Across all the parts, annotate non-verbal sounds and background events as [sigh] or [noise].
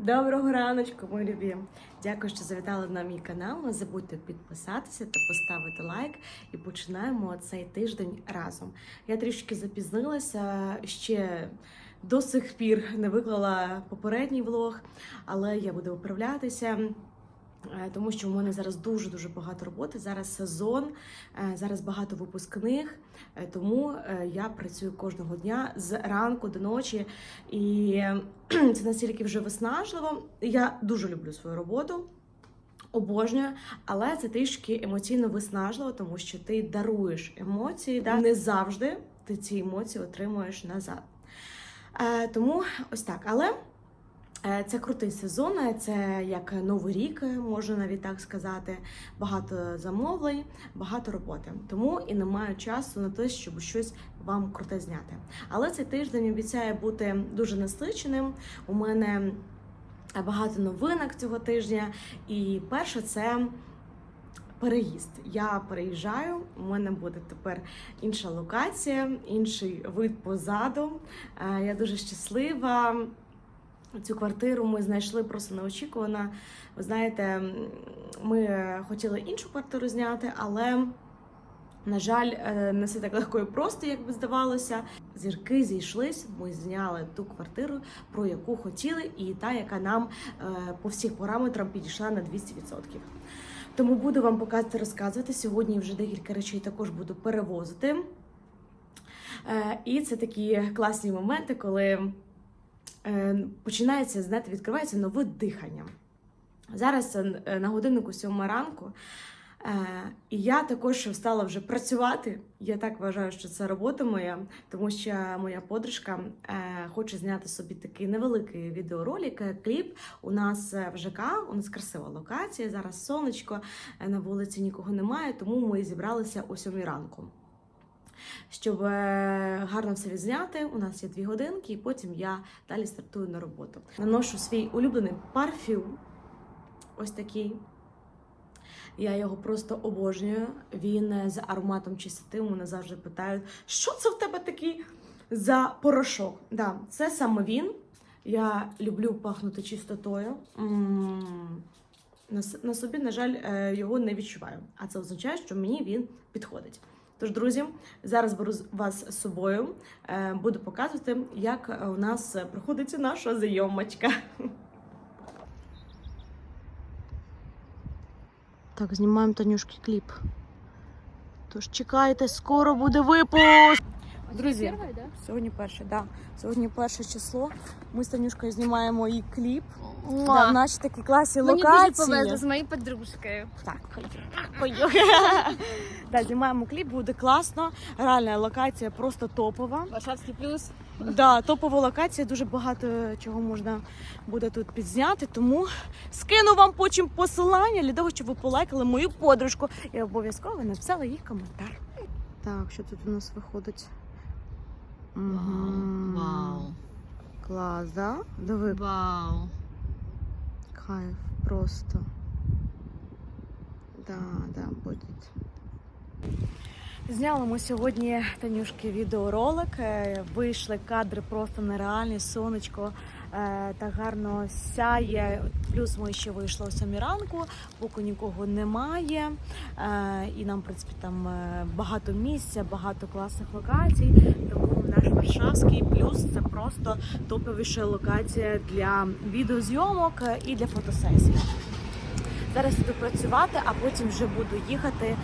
Доброго раночку, мої любі! Дякую, що завітали на мій канал. Не забудьте підписатися та поставити лайк. І починаємо цей тиждень разом. Я трішки запізнилася ще. До сих пір не виклала попередній влог, але я буду виправлятися. Е, Тому що у мене зараз дуже дуже багато роботи. Зараз сезон, е, зараз багато випускних, е, тому я працюю кожного дня з ранку до ночі, і це настільки вже виснажливо. Я дуже люблю свою роботу. Обожнюю, але це трішки емоційно виснажливо, тому що ти даруєш емоції, да? не завжди ти ці емоції отримуєш назад. Е, тому ось так. Але це крутий сезон, е, це як новий рік, е, можна навіть так сказати. Багато замовлень, багато роботи. Тому і немає часу на те, щоб щось вам круте зняти. Але цей тиждень обіцяє бути дуже насиченим. У мене багато новинок цього тижня. І перше це. Переїзд. Я переїжджаю. У мене буде тепер інша локація, інший вид позаду. Е, Я дуже щаслива. Цю квартиру ми знайшли просто неочікувано. Ви знаєте, ми хотіли іншу квартиру зняти, але, на жаль, е, не все так легко і просто, як би здавалося. Зірки зійшлись. Ми зняли ту квартиру, про яку хотіли, і та, яка нам е, по всіх параметрам підійшла на 200%. Тому буду вам показувати, розказувати. Сьогодні вже декілька речей також буду перевозити. Е, І це такі класні моменти, коли починається, знаєте, відкривається нове дихання. Зараз е, на годиннику сьома ранку. Е, І я також встала вже працювати. Я так вважаю, що це робота моя, тому що моя подружка е, хоче зняти собі такий невеликий відеоролик, е, кліп. У нас е, в ЖК, у нас красива локація. Зараз сонечко, е, на вулиці нікого немає, тому ми зібралися о сьомій ранку. Щоб е, гарно все відзняти, у нас є дві годинки, і потім я далі стартую на роботу. Наношу свій улюблений парфюм. Ось такий. Я його просто обожнюю. Він е, з ароматом чистоти. Мене завжди питають, що це в тебе такий за порошок? Да, це саме він. Я люблю пахнути чистотою. На собі, на жаль, е, його не відчуваю. А це означає, що мені він підходить. Тож, друзі, зараз беру вас з собою, е, буду показувати, як е, у нас проходить наша зйомочка. [laughs] Так, знімаємо Танюшки кліп. Тож чекайте, скоро буде випуск. Друзі, сьогодні перше, да. Сьогодні перше число. Ми з Танюшкою знімаємо її кліп. Да, в нашій такій класі Мені дуже локації. повезло з моєю подружкою. Так, пою. [laughs] да, знімаємо кліп, буде класно. Реальна локація просто топова. Варшавський плюс. Да, топова локація, дуже багато чого можна буде тут підзняти. Тому скину вам потім посилання для того, щоб ви полайкали мою подружку і обов'язково написали їй коментар. Так, що тут у нас виходить? Мгм. Вау. Клас, да? Диви, Вау. кайф просто. Да, да, буде. Зняли ми сьогодні Танюшки відеоролик. Е, Вийшли кадри просто нереальні, сонечко так гарно сяє. Плюс ми ще вийшли о 7 ранку, поки нікого немає. Е, І нам, в принципі, там е, багато місця, багато класних локацій. Тому наш Варшавський плюс це просто топовіша локація для відеозйомок е, і для фотосесій. Зараз іду працювати, а потім вже буду їхати е,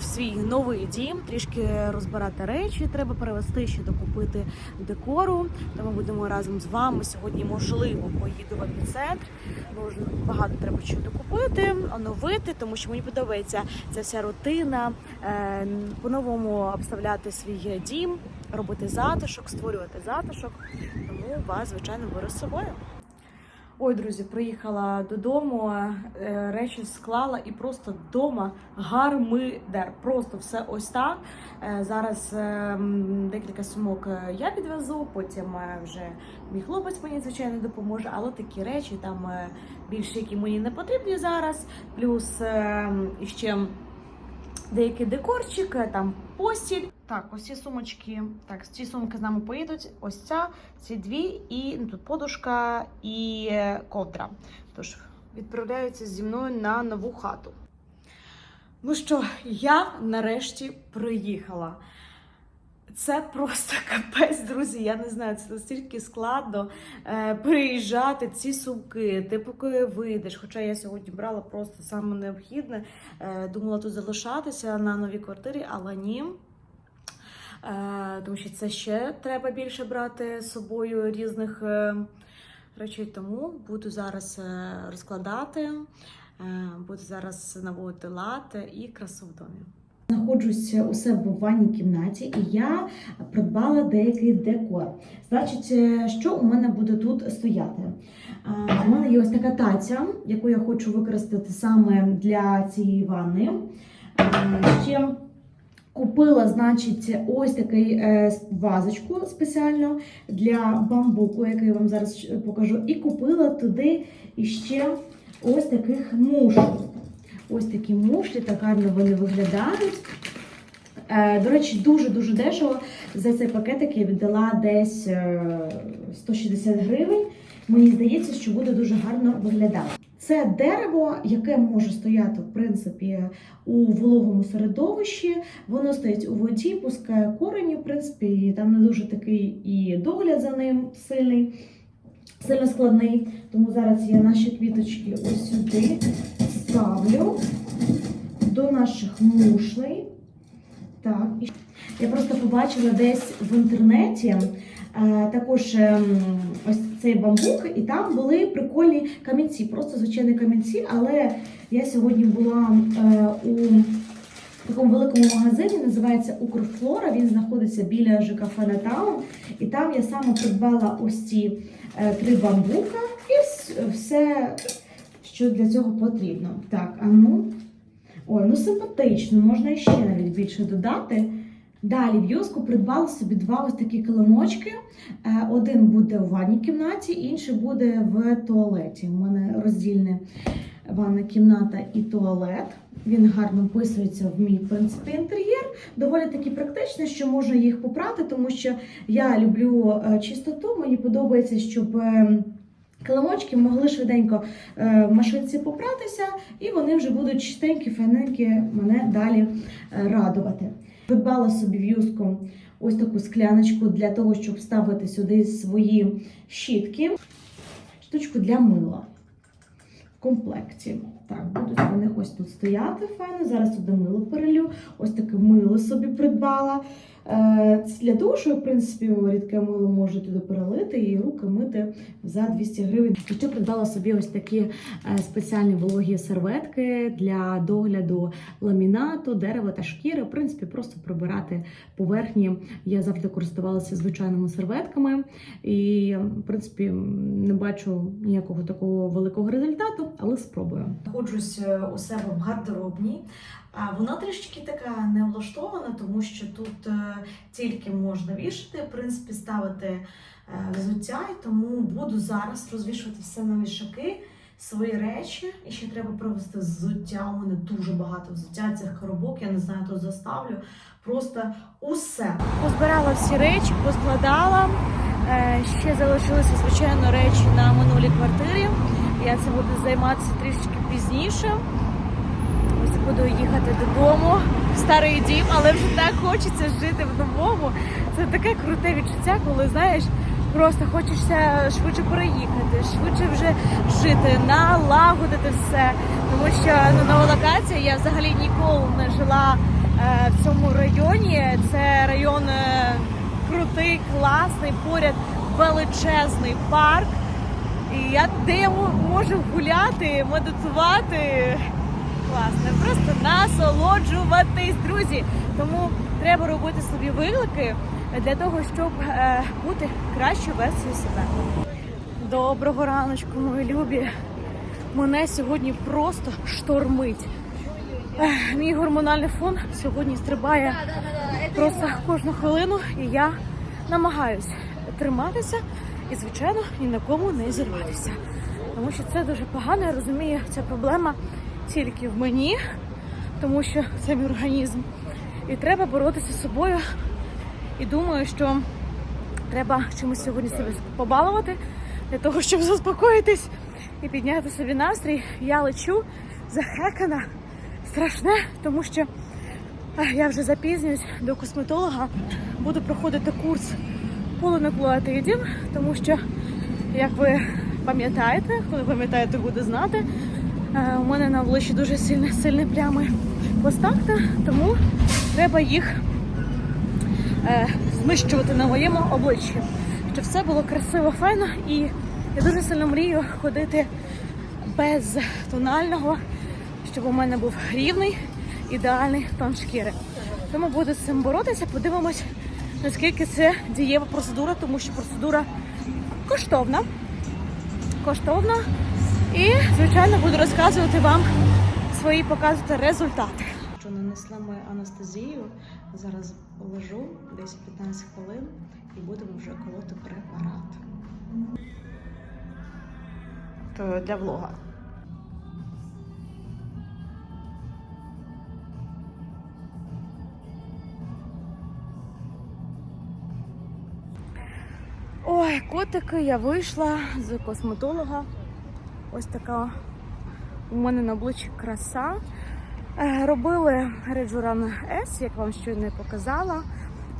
в свій новий дім, трішки розбирати речі. Треба перевезти ще докупити декору. Тому будемо разом з вами сьогодні. Можливо, поїду в епіцентр. Дуже багато треба що докупити, оновити, тому що мені подобається ця вся рутина, е, по-новому обставляти свій дім, робити затишок, створювати затишок. Тому вас, звичайно, беру з собою. Ой, друзі, приїхала додому, е, речі склала і просто вдома гармидер. Просто все ось так. Е, Зараз е, декілька сумок я підвезу, потім вже мій хлопець мені звичайно допоможе, але такі речі там більше, які мені не потрібні зараз. Плюс е, іще деякий декорчик, е, там постіль. Так, ось ці сумочки. Так, ці сумки з нами поїдуть. Ось ця, ці дві, і ну, тут подушка і е, ковдра. Тож відправляються зі мною на нову хату. Ну що, я нарешті приїхала. Це просто [laughs] капець, друзі. Я не знаю, це настільки складно е, переїжджати ці сумки. Ти поки вийдеш. Хоча я сьогодні брала просто саме необхідне. Е, думала тут залишатися на новій квартирі, але ні. Е, тому що це ще треба більше брати з собою різних е, речей. Тому буду зараз е, розкладати, е, буду зараз наводити лад і красу в домі. Знаходжусь у себе в ванній кімнаті, і я придбала деякий декор. Значить, е, що у мене буде тут стояти? У мене є ось така таця, яку я хочу використати саме для цієї ванни. Ще купила, значить, ось такий е, вазочку спеціально для бамбуку, який я вам зараз покажу. І купила туди іще ось таких мушок. Ось такі мушлі, так гарно вони виглядають. Е, До речі, дуже-дуже дешево. За цей пакетик я віддала десь е, 160 гривень. Мені здається, що буде дуже гарно виглядати. Це дерево, яке може стояти, в принципі, у вологому середовищі. Воно стоїть у воді, пускає корені, в принципі, там не дуже такий і догляд за ним сильний, сильно складний. Тому зараз я наші квіточки ось сюди ставлю до наших мушлей. Так, я просто побачила десь в інтернеті е, також ем, ось цей бамбук, і там були прикольні камінці, просто звичайні камінці. Але я сьогодні була е, у такому великому магазині, називається Укрфлора. Він знаходиться біля ЖКФ Натаун. І там я саме придбала ось ці е, три бамбука і все, що для цього потрібно. Так, а ну. Ой, ну симпатично, можна ще навіть більше додати. Далі в Йоску придбала собі два ось такі килимочки. Е, Один буде у ванній кімнаті, інший буде в туалеті. У мене роздільна ванна кімната і туалет. Він гарно вписується в мій в принципі, інтер'єр. Доволі таки практичний, що можна їх попрати, тому що я люблю е, чистоту. Мені подобається, щоб. Килимочки могли швиденько е, в машинці попратися, і вони вже будуть чистенькі, файненькі мене далі е, радувати. Придбала собі в юску ось таку скляночку для того, щоб вставити сюди свої щітки, штучку для мила в комплекті. Так, будуть вони ось тут стояти файно. Зараз туди мило перелю. Ось таке мило собі придбала. Е, для що, в принципі, рідке мило може туди перелити і руки мити за 200 гривень. Ще придбала собі ось такі е, спеціальні вологі серветки для догляду ламінату, дерева та шкіри. В принципі, просто прибирати поверхні. Я завжди користувалася звичайними серветками і, в принципі, не бачу ніякого такого великого результату, але спробую. Знаходжусь е, у себе в гардеробній. А вона трішки така не влаштована, тому що тут е, тільки можна вішати, в принципі, ставити е, взуття, і тому буду зараз розвішувати все на вішаки, свої речі. І ще треба провести взуття. У мене дуже багато взуття цих коробок, я не знаю, тут заставлю. Просто усе. Позбирала всі речі, поскладала. Е, Ще залишилися, звичайно, речі на минулій квартирі. Я це буду займатися трішки пізніше. Буду їхати додому в старий дім, але вже так хочеться жити в новому. Це таке круте відчуття, коли знаєш, просто хочеться швидше переїхати, швидше вже жити, налагодити все. Тому що ну, нова локація, я взагалі ніколи не жила е, в цьому районі. Це район е, крутий, класний, поряд величезний парк. І я де я мо- можу гуляти, медитувати. Класно, просто насолоджуватись, друзі. Тому треба робити собі виклики для того, щоб е, бути кращою версією себе. Доброго раночку, мої любі. Мене сьогодні просто штормить. Ех, Мій гормональний фон сьогодні стрибає просто кожну хвилину, і я намагаюся триматися і, звичайно, ні на кому не зірватися. Тому що це дуже погано. Я розумію, ця проблема тільки в мені, тому що це мій організм І треба боротися з собою. І думаю, що треба чимось сьогодні себе побалувати для того, щоб заспокоїтись і підняти собі настрій. Я лечу захекана, страшне, тому що я вже запізнююсь до косметолога. Буду проходити курс полинуклеотидів, тому що, як ви пам'ятаєте, хто не пам'ятає, то буде знати. Е, У мене на обличчі дуже сильні, сильні плями постакта, тому треба їх е, знищувати на моєму обличчі, щоб все було красиво, файно. І я дуже сильно мрію ходити без тонального, щоб у мене був рівний, ідеальний тон шкіри. Тому буду з цим боротися. Подивимось, наскільки це дієва процедура, тому що процедура коштовна. Коштовна. І, звичайно, буду розказувати вам свої показувати результати. Що нанесла мою анестезію. Зараз лежу 10-15 хвилин і будемо вже колоти препарат. То для влога. Ой, котики, я вийшла з косметолога. Ось така у мене на обличчі краса. Е, Робили Rejuran S, як вам щойно показала.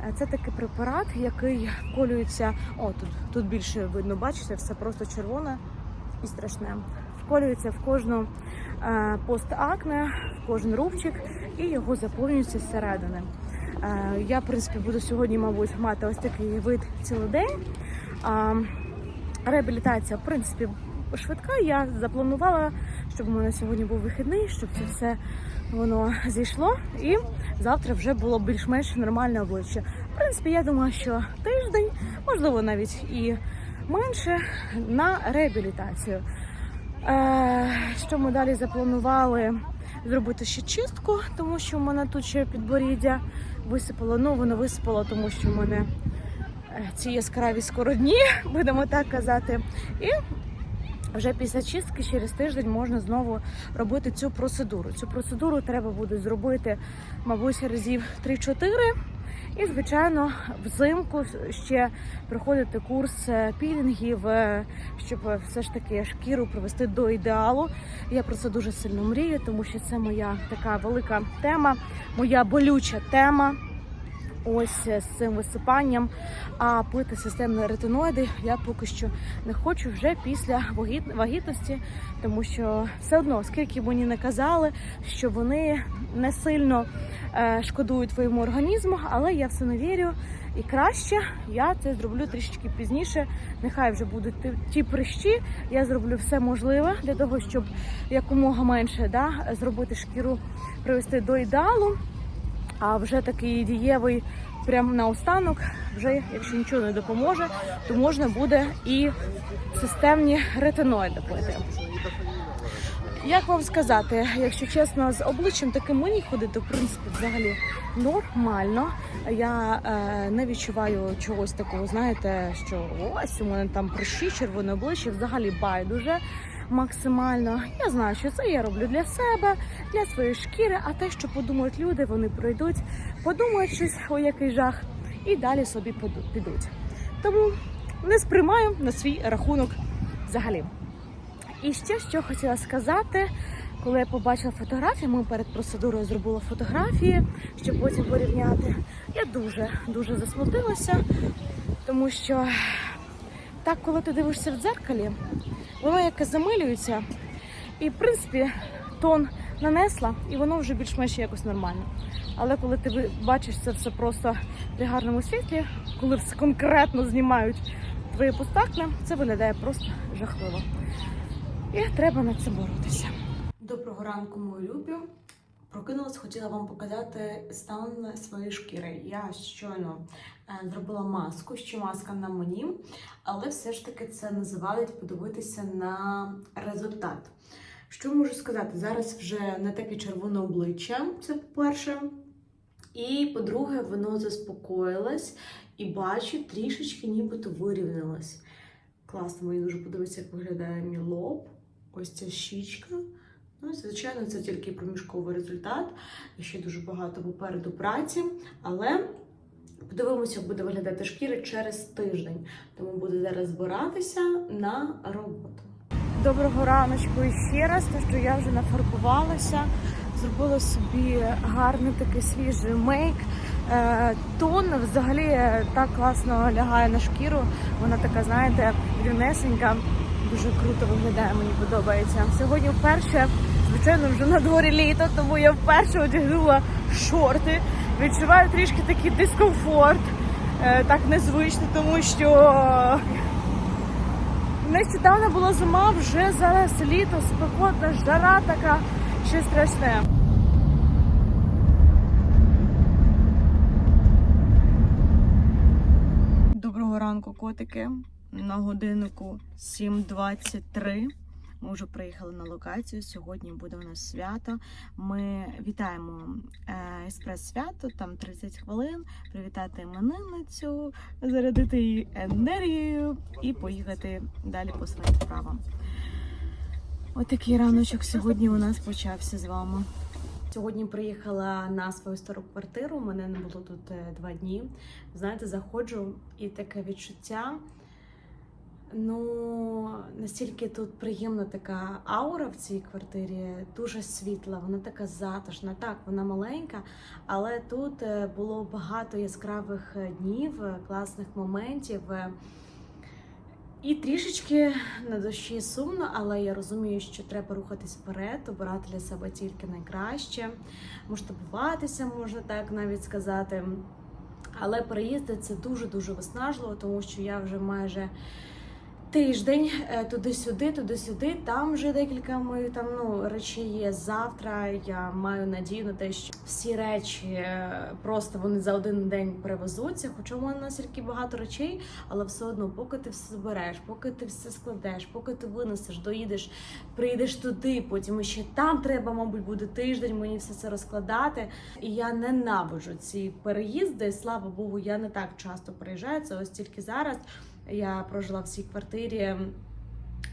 Е, Це такий препарат, який вколюється. О, тут, тут більше видно, бачите, все просто червоне і страшне. Вколюється в кожну е, постакне, в кожен рубчик і його заповнюється зсередини. Я, в принципі, буду сьогодні, мабуть, мати ось такий вид цілий день. Реабілітація, в принципі, швидка. Я запланувала, щоб у мене сьогодні був вихідний, щоб це все воно зійшло, і завтра вже було більш-менш нормальне обличчя. В принципі, я думаю, що тиждень, можливо, навіть і менше на реабілітацію. Е, що ми далі запланували? Зробити ще чистку, тому що в мене тут ще підборіддя висипало. Ну, воно висипало, тому що в мене е, ці яскраві скоро дні, [laughs] будемо так казати. І вже після чистки через тиждень можна знову робити цю процедуру. Цю процедуру треба буде зробити, мабуть, разів 3-4. І, звичайно, взимку ще проходити курс е, пілінгів, е, щоб все ж таки шкіру привести до ідеалу. Я про це дуже сильно мрію, тому що це моя така велика тема, моя болюча тема. Ось е, з цим висипанням. А пити системні ретиноїди я поки що не хочу вже після вагіт- вагітності, тому що все одно, скільки мені не казали, що вони не сильно е, шкодують твоєму організму, але я все не вірю. І краще я це зроблю трішечки пізніше. Нехай вже будуть ті прищі. Я зроблю все можливе для того, щоб якомога менше да, зробити шкіру, привести до ідеалу. А вже такий дієвий прямо наостанок, вже якщо нічого не допоможе, то можна буде і системні ретиноїди пити. Як вам сказати, якщо чесно, з обличчям таким мені ходити, в принципі, взагалі нормально. Я е, не відчуваю чогось такого, знаєте, що ось у мене там прищі, червоне обличчя, взагалі байдуже максимально. Я знаю, що це я роблю для себе, для своєї шкіри, а те, що подумають люди, вони пройдуть, подумають щось, о який жах, і далі собі підуть. Тому не сприймаю на свій рахунок взагалі. І ще що хотіла сказати, коли я побачила фотографії, ми перед процедурою зробили фотографії, щоб потім порівняти. Я дуже дуже засмутилася, тому що так, коли ти дивишся в дзеркалі, воно яке замилюється. І, в принципі, тон нанесла, і воно вже більш-менш якось нормально. Але коли ти бачиш це все просто при гарному світлі, коли все конкретно знімають твої постакна, це виглядає просто жахливо. І треба над цим боротися. Доброго ранку, мої любі. Прокинулась, хотіла вам показати стан своєї шкіри. Я щойно е, зробила маску, ще маска на мені, але все ж таки це називають подивитися на результат. Що можу сказати? Зараз вже не таке червоне обличчя, це по-перше. І по-друге, воно заспокоїлось і бачу, трішечки нібито вирівнялось. Класно, мені дуже подобається, як виглядає мій лоб. Ось ця щічка. Ну, звичайно, це тільки проміжковий результат. Ще дуже багато попереду праці, але подивимося, як буде виглядати шкіра через тиждень. Тому буду зараз збиратися на роботу. Доброго раночку і ще раз, то що я вже нафарбувалася, зробила собі гарний такий свіжий мейк. Е, Тон взагалі так класно лягає на шкіру. Вона така, знаєте, рівнесенька, дуже круто виглядає, мені подобається. Сьогодні вперше, звичайно, вже на дворі літо, тому я вперше одягнула шорти. Відчуваю трішки такий дискомфорт, е, так незвично, тому що Нещодавно була зима, вже зараз літо, спекотна, жара така, ще страшне. Доброго ранку, котики. На годиннику 7.23. Ми вже приїхали на локацію. Сьогодні буде у нас свято. Ми вітаємо е, еспрес-свято, там 30 хвилин, привітати іменинницю, зарядити її енергією і поїхати далі по своїм справам. Отакий раночок сьогодні у нас почався з вами. Сьогодні приїхала на свою стару квартиру. Мене не було тут е, два дні. Знаєте, заходжу і таке відчуття. Ну, настільки тут приємна така аура в цій квартирі, дуже світла, вона така затишна. Так, вона маленька, але тут е, було багато яскравих е, днів, е, класних моментів. І трішечки на душі сумно, але я розумію, що треба рухатись вперед, обирати для себе тільки найкраще, масштабуватися, можна так навіть сказати. Але переїзди це дуже-дуже виснажливо, тому що я вже майже тиждень е, туди-сюди, туди-сюди. Там вже декілька моїх там ну речей є. Завтра я маю надію на те, що всі речі е, просто вони за один день перевезуться. Хоча в мене настільки багато речей, але все одно, поки ти все збереш, поки ти все складеш, поки ти винесеш, доїдеш, приїдеш туди, потім ще там треба, мабуть, буде тиждень мені все це розкладати. І я ненавиджу ці переїзди. Слава Богу, я не так часто приїжджаю. Це ось тільки зараз. Я прожила в цій квартирі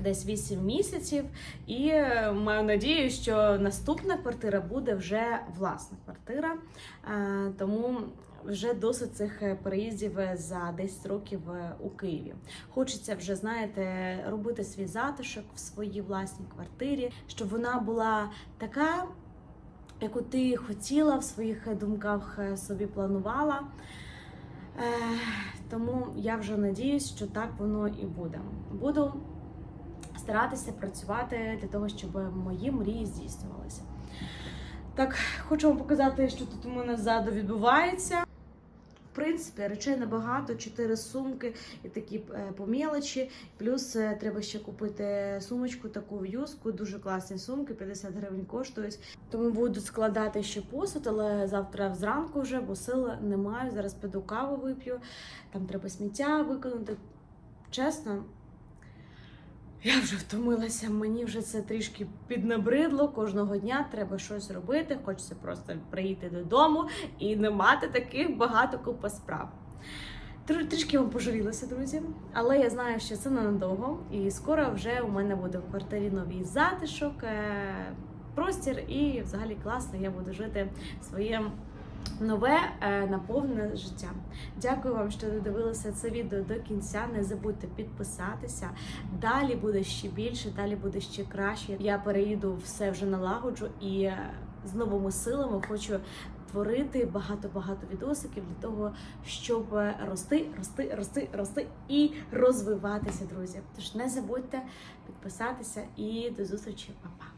десь 8 місяців, і е, маю надію, що наступна квартира буде вже власна квартира. Е, Тому вже досить цих переїздів за 10 років е, у Києві. Хочеться вже, знаєте, робити свій затишок в своїй власній квартирі, щоб вона була така, яку ти хотіла в своїх думках собі планувала. Тому я вже надіюсь, що так воно і буде. Буду старатися працювати для того, щоб мої мрії здійснювалися. Так, хочу вам показати, що тут у мене ззаду відбувається. В принципі, речей небагато, чотири сумки і такі помілочі. по мелочі. Плюс е, треба ще купити сумочку, таку в'юзку, дуже класні сумки, 50 гривень коштують. Тому буду складати ще посуд, але завтра зранку вже, бо сил не маю. Зараз піду каву вип'ю, там треба сміття виконати. Чесно, я вже втомилася, мені вже це трішки піднабридло. Кожного дня треба щось робити. Хочеться просто прийти додому і не мати таких багато купа справ. Трішки вам пожалілася, друзі, але я знаю, що це ненадовго, і скоро вже у мене буде в квартирі новий затишок, е, простір, і взагалі класно я буду жити своє нове е, наповнене життя. Дякую вам, що додивилися це відео до кінця. Не забудьте підписатися. Далі буде ще більше, далі буде ще краще. Я переїду, все вже налагоджу і е, з новими силами хочу творити багато-багато відосиків для того, щоб е, рости, рости, рости, рости і розвиватися, друзі. Тож не забудьте підписатися і до зустрічі, Па-па!